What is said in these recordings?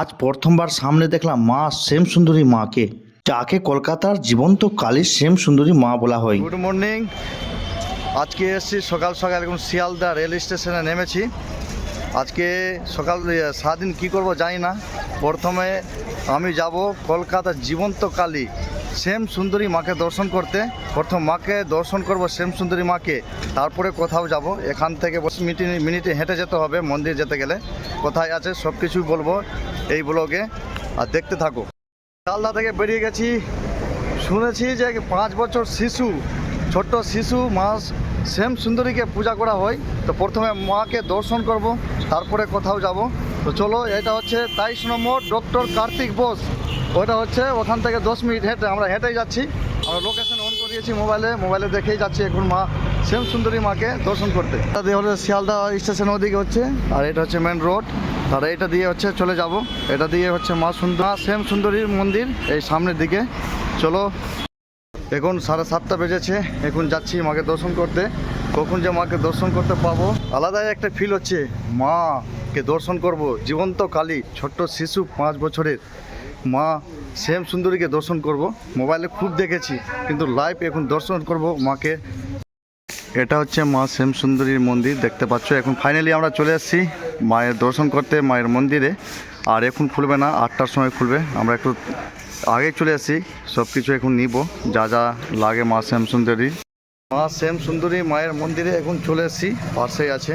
আজ প্রথমবার সামনে দেখলাম মা শ্যাম সুন্দরী মাকে। যাকে কলকাতার জীবন্ত কালী শ্যাম সুন্দরী মা বলা হয়। গুড মর্নিং আজকে এসেছি সকাল সকাল এখন শিয়ালদা রেল স্টেশনে নেমেছি। আজকে সকাল সারাদিন কী করব জানি না। প্রথমে আমি যাব কলকাতার জীবন্ত কালী শ্যাম সুন্দরী মাকে দর্শন করতে। প্রথম মাকে দর্শন করব শ্যাম সুন্দরী মাকে, তারপরে কোথাও যাব। এখান থেকে বস মিনিটে মিনিটে হেঁটে যেতে হবে, মন্দির যেতে গেলে। কোথায় আছে সব কিছুই বলব এই ব্লগে, আর দেখতে থাকো। শিয়ালদা থেকে বেরিয়ে গেছি। শুনেছি যে পাঁচ বছর শিশু, ছোট্ট শিশু মাস শ্যাম সুন্দরীকে পূজা করা হয়। তো প্রথমে মাকে দর্শন করব, তারপরে কোথাও যাব। তো চলো, এটা হচ্ছে তেইশ নম্বর ডক্টর কার্তিক বোস। ওটা হচ্ছে ওখান থেকে দশ মিনিট হেঁটে আমরা হেঁটেই যাচ্ছি। আমরা লোকেশন অন করিয়েছি মোবাইলে মোবাইলে দেখেই যাচ্ছি এখন মা শ্যাম সুন্দরী মাকে দর্শন করতে। দিয়ে হলো শিয়ালদা স্টেশন ওদিকে হচ্ছে, আর এটা হচ্ছে মেন রোড আর এটা দিয়ে হচ্ছে চলে যাব। এটা দিয়ে হচ্ছে মা সুন্দর, মা শ্যাম সুন্দরীর মন্দির এই সামনের দিকে। চলো, এখন সাড়ে সাতটা বেজেছে। এখন যাচ্ছি মাকে দর্শন করতে। কখন যে মাকে দর্শন করতে পাবো? আলাদাই একটা ফিল হচ্ছে। মাকে দর্শন করব। জীবন্ত কালী, ছোট্ট শিশু পাঁচ বছরের। মা শ্যাম সুন্দরীকে দর্শন করব। মোবাইলে খুব দেখেছি, কিন্তু লাইভ এখন দর্শন করব মাকে। এটা হচ্ছে মা শ্যাম সুন্দরীর মন্দির, দেখতে পাচ্ছ। এখন ফাইনালি আমরা চলে এসেছি মায়ের দর্শন করতে, মায়ের মন্দিরে। আর এখন খুলবে না, আটটার সময় খুলবে। আমরা একটু আগে চলে আসি সব কিছু এখন নিব, যা যা লাগে মা শ্যাম সুন্দরী। মা শ্যাম সুন্দরী মায়ের মন্দিরে এখন চলে এসেছি, পাশেই আছে।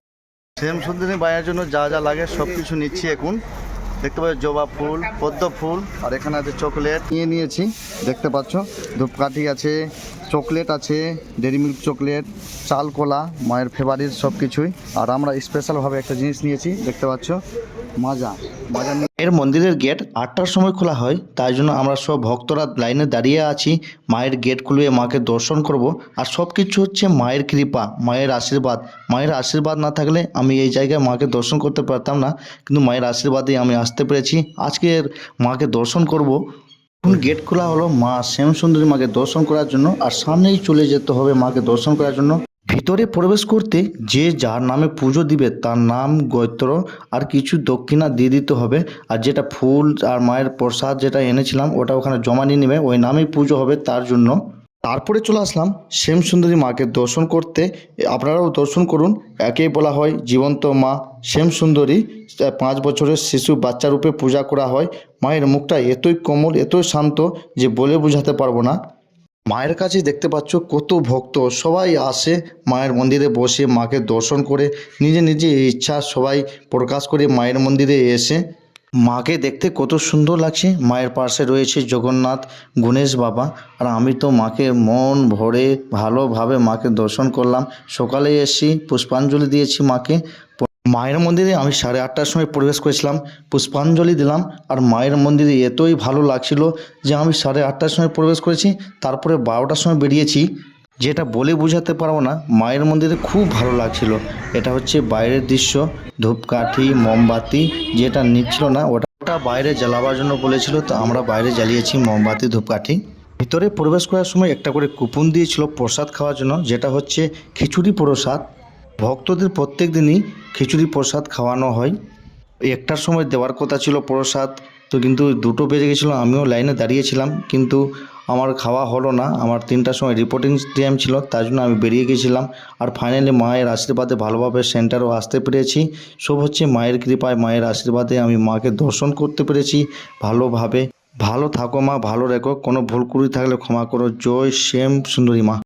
শ্যাম সুন্দরী মায়ের জন্য যা যা লাগে সব কিছু নিচ্ছি এখন। দেখতে পাচ্ছ জবা ফুল, পদ্ম ফুল, আর এখানে আছে চকলেট। নিয়ে নিয়েছি, দেখতে পাচ্ছ। ধূপকাঠি আছে, চকলেট আছে, ডেরি মিল্ক চকলেট চাল কলা মায়ের ফেভারিট সব কিছুই আর আমরা স্পেশালভাবে একটা জিনিস নিয়েছি, দেখতে পাচ্ছ। মাজা মাজা এর মন্দিরের গেট আটটার সময় খোলা হয়, তাই জন্য আমরা সব ভক্তরা লাইনে দাঁড়িয়ে আছি। মায়ের গেট খুলে মাকে দর্শন করব। আর সব কিছু হচ্ছে মায়ের কৃপা, মায়ের আশীর্বাদ। মায়ের আশীর্বাদ না থাকলে আমি এই জায়গায় মাকে দর্শন করতে পারতাম না। কিন্তু মায়ের আশীর্বাদে আমি আসতে পেরেছি। আজকের মাকে দর্শন করব। এখন গেট খোলা হলো মা শ্যাম সুন্দরী মাকে দর্শন করার জন্য। আর সামনেই চলে যেতে হবে মাকে দর্শন করার জন্য। ভিতরে প্রবেশ করতে যে যার নামে পুজো দিবে, তার নাম গোত্র আর কিছু দক্ষিণা দিয়ে দিতে হবে। আর যেটা ফুল আর মায়ের প্রসাদ যেটা এনেছিলাম, ওটা ওখানে জমা নিয়ে নেবে। ওই নামেই পুজো হবে তার জন্য। তারপরে চলে আসলাম শ্যাম সুন্দরী মাকে দর্শন করতে। আপনারাও দর্শন করুন। একেই বলা হয় জীবন্ত মা শ্যাম সুন্দরী পাঁচ বছরের শিশু বাচ্চা রূপে পূজা করা হয়। মায়ের মুখটা এতই কোমল, এতই শান্ত যে বলে বোঝাতে পারব না। মায়ের কাছে দেখতে পাচ্ছ কত ভক্ত। সবাই আসে মায়ের মন্দিরে বসে, মাকে দর্শন করে, নিজে নিজে ইচ্ছা সবাই প্রকাশ করে মায়ের মন্দিরে এসে। মাকে দেখতে কত সুন্দর লাগছে। মায়ের পাশে রয়েছে জগন্নাথ, গণেশ বাবা। আর আমি তো মাকে মন ভরে ভালোভাবে মাকে দর্শন করলাম। সকালে এসে পুষ্পাঞ্জলি দিয়েছি মাকে। মায়ের মন্দিরে আমি সাড়ে আটটার সময় প্রবেশ করেছিলাম, পুষ্পাঞ্জলি দিলাম আর মায়ের মন্দিরে এতই ভালো লাগছিল যে আমি সাড়ে আটটার সময় প্রবেশ করেছি, তারপরে বারোটার সময় বেরিয়েছি। যেটা বলে বোঝাতে পারব না, মায়ের মন্দিরে খুব ভালো লাগছিল। এটা হচ্ছে বাইরের দৃশ্য, ধূপকাঠি, মোমবাতি, যেটা নিচ্ছিল না, ওটা ওটা বাইরে জ্বালাবার জন্য বলেছিল, তো আমরা বাইরে জ্বালিয়েছি মোমবাতি, ধূপকাঠি। ভিতরে প্রবেশ করার সময় একটা করে কুপন দিয়েছিল প্রসাদ খাওয়ার জন্য, যেটা হচ্ছে খিচুড়ি প্রসাদ। ভক্তদের প্রত্যেক দিনই খিচুড়ি প্রসাদ খাওয়ানো হয়। একটার সময় দেওয়ার কথা ছিল প্রসাদ, তো কিন্তু দুটো বেজে গেছিল, আমিও লাইনে দাঁড়িয়েছিলাম, কিন্তু আমার খাওয়া হলো না। আমার তিনটার সময় রিপোর্টিং টাইম ছিল, তার জন্য আমি বেরিয়ে গেছিলাম। আর ফাইনালি মায়ের আশীর্বাদে ভালোভাবে সেন্টারও আসতে পেরেছি। সব হচ্ছে মায়ের কৃপায়, মায়ের আশীর্বাদে আমি মাকে দর্শন করতে পেরেছি ভালোভাবে। ভালো থাকো মা, ভালো রেখো, কোনো ভুল কুড়ি থাকলে ক্ষমা করো। জয় শ্যাম সুন্দরী মা।